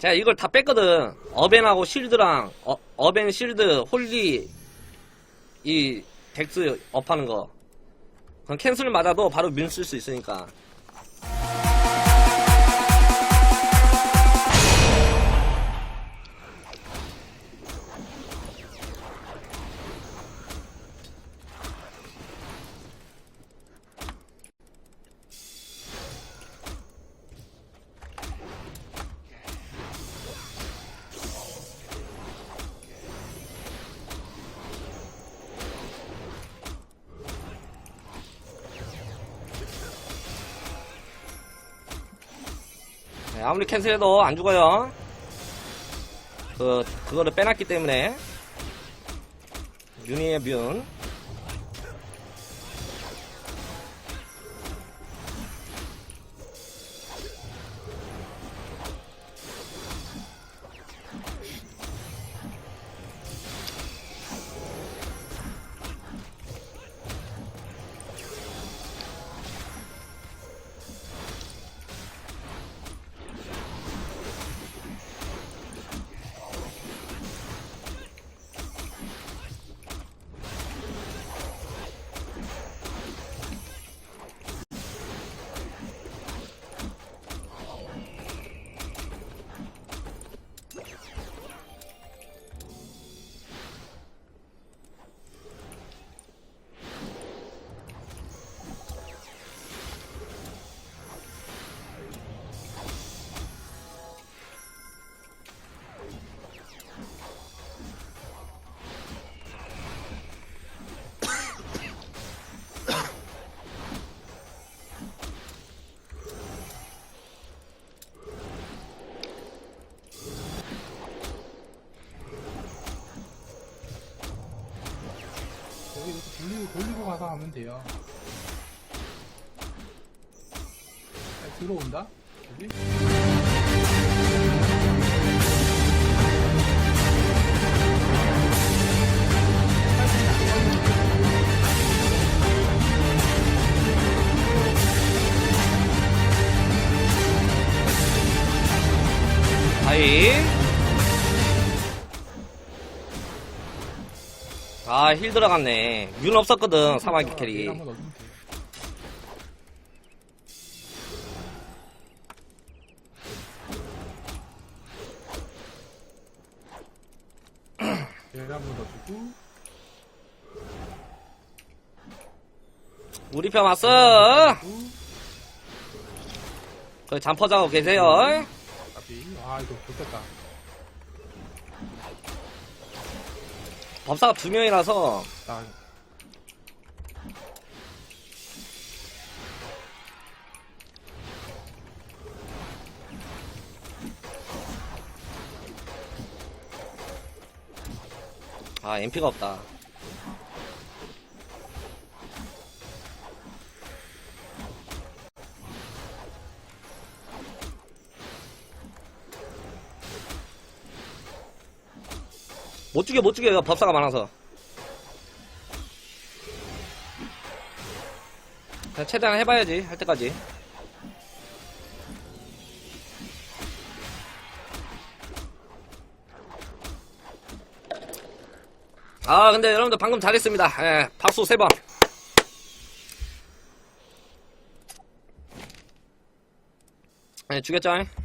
제가 이걸 다 뺐거든. 어벤하고 실드랑, 어, 어벤, 실드, 홀리, 이, 덱스 업하는 거. 그럼 캔슬 맞아도 바로 민 쓸 수 있으니까. 아무리 캔슬해도 안 죽어요. 그, 그거를 빼놨기 때문에. 뮤니의 뮤. 돌리고 가서 하면 돼요. 자, 들어온다? 여기? 하이. 아, 힐 들어갔네. 뮤는 없었거든, 사마귀 캐리. 일 한번 넣으면 돼. 얘를 한번 넣어주고 우리 편 왔어! 그리고 거기 잠퍼 자고 계세요. 까비 아 이거 좋겠다 법사가 두 명이라서, 나 아, MP가 없다. 못 죽여, 못 죽여. 법사가 많아서. 최대한 해봐야지, 할 때까지. 아, 근데 여러분들 방금 잘했습니다. 예, 박수 세 번. 예, 죽였죠?